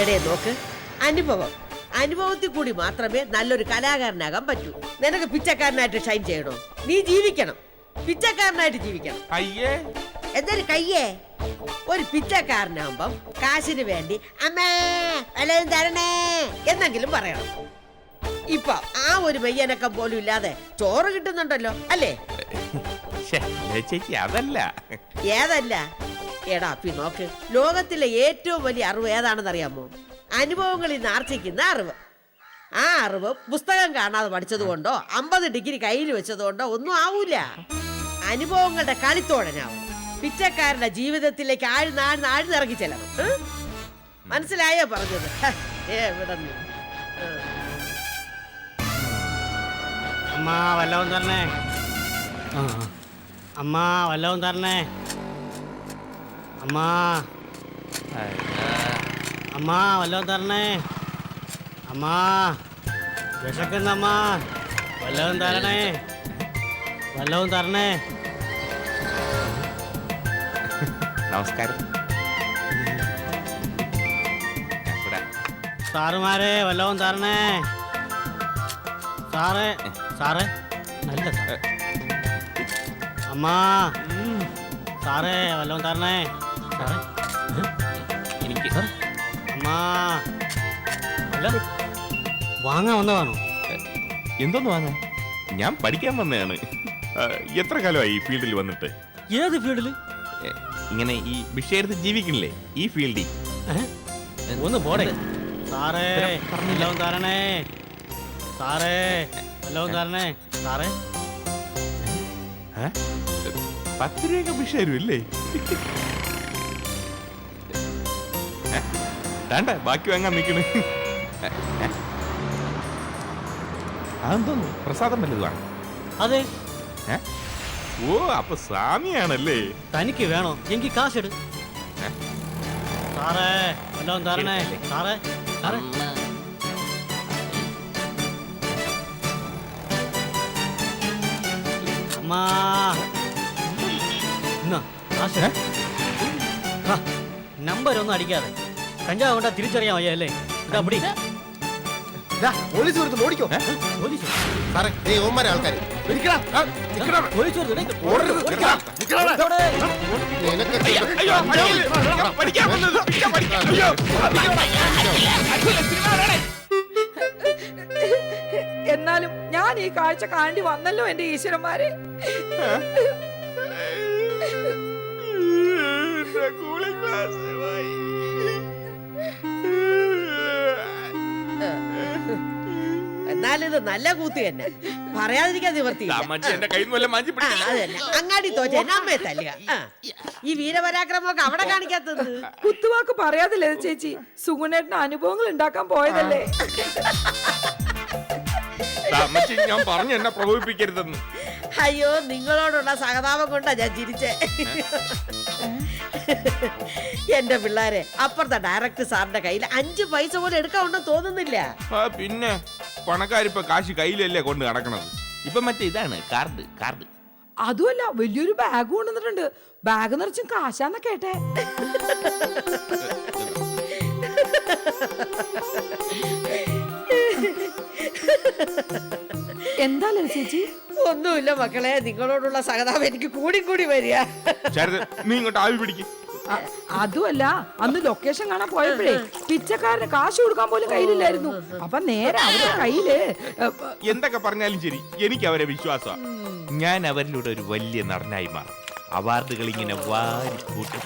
എടേ നോക്ക്. അനുഭവം. അനുഭവത്തിൽ കൂടി മാത്രമേ നല്ലൊരു കലാകാരനാകാൻ പറ്റൂ. നിനക്ക് പിച്ചക്കാരനായിട്ട് ഷൈൻ ചെയ്യണോ? നീ ജീവിക്കണം. പിച്ചക്കാരനായിട്ട് ജീവിക്കണം. അയ്യേ എന്തൊരു കയ്യേ? ഒരു പിച്ചക്കാരനാകുമ്പം കാശിന് വേണ്ടി അമ്മേ വല്ലതും തരണേ എന്നെങ്കിലും പറയണം. ഇപ്പൊ ആ ഒരു വയ്യനക്കം പോലും ഇല്ലാതെ ചോറ് കിട്ടുന്നുണ്ടല്ലോ അല്ലേ? ചേച്ചി അതല്ല. ഏതല്ല? എടാ പി നോക്ക്. ലോകത്തിലെ ഏറ്റവും വലിയ അറിവ് ഏതാണെന്ന് അറിയാമോ അനുഭവങ്ങളിൽ നിന്ന് ആർജിക്കുന്ന അറിവ്. ആ അറിവ് പുസ്തകം കാണാതെ പഠിച്ചതുകൊണ്ടോ അമ്പത് ഡിഗ്രി കയ്യിൽ വെച്ചതുകൊണ്ടോ ഒന്നും ആവൂല. അനുഭവങ്ങളുടെ കളിത്തോടനാവും. പിച്ചക്കാരന്റെ ജീവിതത്തിലേക്ക് ആഴ്ന്നാഴ്ന്ന് ആഴ്ന്നിറങ്ങി ചെല്ലണം? മനസ്സിലായോ പറഞ്ഞത്? എവിടെ അമ്മ വല്ലവും തന്നെ. അമ്മ വല്ലവും തരണേ. അമ്മ. അമ്മ വല്ലോ തരണേ. അമ്മ. വിശക്കുന്നമ്മ വല്ലതും തരണേ. വല്ലതും തരണേ. നമസ്കാരം. സാറുമാരെ വല്ലതും തരണേ. സാറേ സാറേ. നല്ല സാറേ. അമ്മ. സാറേ വല്ലതും തരണേ. എനിക്ക് അമ്മാ. അല്ല. വാങ്ങാൻ വന്നതാണോ? എന്തോന്ന് വാങ്ങാൻ? ഞാൻ പഠിക്കാൻ വന്നതാണ്. എത്ര കാലമായി ഈ ഫീൽഡിൽ വന്നിട്ട്? ഏത് ഫീൽഡിൽ ഇങ്ങനെ ഈ വിഷയെടുത്ത് ജീവിക്കണില്ലേ? ഈ ഫീൽഡിൽ. ഒന്ന് പോടെ. സാറേ പറഞ്ഞില്ല. തരണേ. സാറേ വല്ലവും തരണേ. സാറേ? പത്ത് രൂപയൊക്കെ വിഷ തരുമല്ലേ വേണ്ട ബാക്കി വാങ്ങാൻ നിൽക്കണ്. അതെന്തോന്നു? പ്രസാദം വല്ലതുമാണ് അതെ. ഏ? ഓ അപ്പൊ സ്വാമിയാണല്ലേ? തനിക്ക് വേണോ? എനിക്ക് കാശെടു. ഏ? സാറേ വല്ലവും തരണേ. സാറേ സാറേ. അമ്മാ. എന്നാ കാശ്. നമ്പർ ഒന്നും അടിക്കാതെ. കഞ്ചാവ് കൊണ്ടാ തിരിച്ചറിയാൻ വയ്യ അല്ലേ ഇതാ പിടി. ദാ, പോലീസ് കൊടുത്ത് ഓടിക്കോ? പോലീസ്? സാറേ ദേ ആൾക്കാർ വരുന്നു. ഡേയ്, ഓടരുത്, ഓടിക്കടാ. എന്നാലും ഞാൻ ഈ കാഴ്ച കാണി വന്നല്ലോ എന്റെ ഈശ്വരന്മാരെ. ഇത് നല്ല കൂത്ത് തന്നെ. പറയാതിരിക്കാൻ. അങ്ങാടി തോറ്റ അമ്മയെ തല്ലുക. ആ. ഈ വീരപരാക്രമമൊക്കെ അവിടെ കാണിക്കാത്തത്? കുത്തുവാക്ക് പറയാതില്ലേ ചേച്ചി? സുഗുണേട്ടന് അനുഭവങ്ങൾ ഉണ്ടാക്കാൻ പോയതല്ലേ? അമ്മച്ചി ഞാൻ പറഞ്ഞു എന്നെ പ്രകോപിപ്പിക്കരുതെന്ന്. അയ്യോ നിങ്ങളോടുള്ള സഹതാപം കൊണ്ടാ ഞാൻ ചിരിച്ചേ. എന്റെ പിള്ളാരെ അപ്പുറത്തെ ഡയറക്ടർ സാറിന്റെ കയ്യിൽ അഞ്ച് പൈസ പോലും എടുക്കാനുണ്ടെന്ന് തോന്നുന്നില്ല. ആ, പിന്നെ? പണക്കാരിപ്പോ കാശ് കയ്യിലല്ലേ കൊണ്ട് നടക്കണത്? ഇപ്പൊ മറ്റേ ഇതാണ് കാർഡ് കാർഡ്. അതുമല്ല വലിയൊരു ബാഗ് കൊണ്ടുവന്നിട്ടുണ്ട്. ബാഗ് നിറച്ചും കാശാന്ന കേട്ടെ. എന്താ ചേച്ചി? ഒന്നുമില്ല മക്കളെ നിങ്ങളോടുള്ള സഹതാപം എനിക്ക് കൂടി കൂടി വരിക. ശരത് നീ ഇങ്ങോട്ട് ആവി പിടിക്ക്. അതുമല്ല അന്ന് ലൊക്കേഷൻ കാണാൻ പോയപ്പോഴേ പിച്ചക്കാരന് കാശ് കൊടുക്കാൻ പോലും കയ്യിലില്ലായിരുന്നു. അപ്പൊ നേരെ അവരുടെ കയ്യിൽ എന്തൊക്കെ പറഞ്ഞാലും ശരി. എനിക്ക് അവരെ വിശ്വാസമാണ് ഞാൻ അവരിലൂടെ ഒരു വലിയ നടനായി മാറും. അവാർഡുകൾ ഇങ്ങനെ വാരി കൂട്ടും